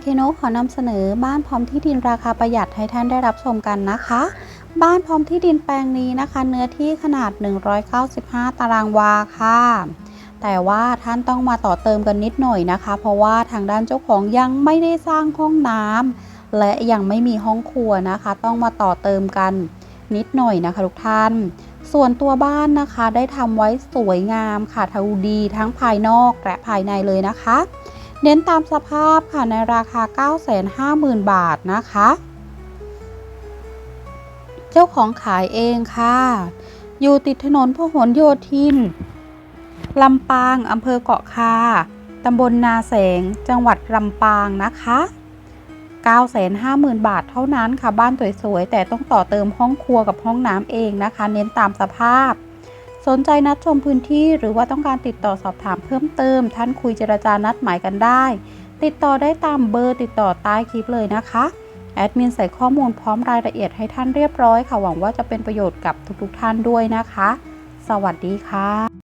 เคโนขอนำเสนอบ้านพร้อมที่ดินราคาประหยัดให้ท่านได้รับชมกันนะคะ บ้านพร้อมที่ดินแปลงนี้นะคะ เนื้อที่ขนาด 195 ตารางวาค่ะ แต่ว่าท่านต้องมาต่อเติมกันนิดหน่อยนะคะ เพราะว่าทางด้านเจ้าของยังไม่ได้สร้างห้องน้ำและยังไม่มีห้องครัวนะคะ ต้องมาต่อเติมกันนิดหน่อยนะคะทุกท่าน ส่วนตัวบ้านนะคะได้ทำไว้สวยงามค่ะทูดีทั้งภายนอกและภายในเลยนะคะ เน้นตามสภาพค่ะในราคา 950,000 บาทนะคะ เจ้าของขายเองค่ะ อยู่ติดถนนพหลโยธินลำปางอำเภอเกาะคาตำบลนาแสง จังหวัดลำปางนะคะ 950,000 บาทเท่านั้นค่ะ บ้านสวยๆ แต่ต้องต่อเติมห้องครัวกับห้องน้ำเองนะคะ เน้นตามสภาพ สนใจนัดชมพื้นที่หรือว่าต้องการติดต่อสอบถามเพิ่มเติม ท่านคุยเจรจานัดหมายกันได้ ติดต่อได้ตามเบอร์ติดต่อใต้คลิปเลยนะคะ แอดมินใส่ข้อมูลพร้อมรายละเอียดให้ท่านเรียบร้อยค่ะ หวังว่าจะเป็นประโยชน์กับทุกๆท่านด้วยนะคะ สวัสดีค่ะ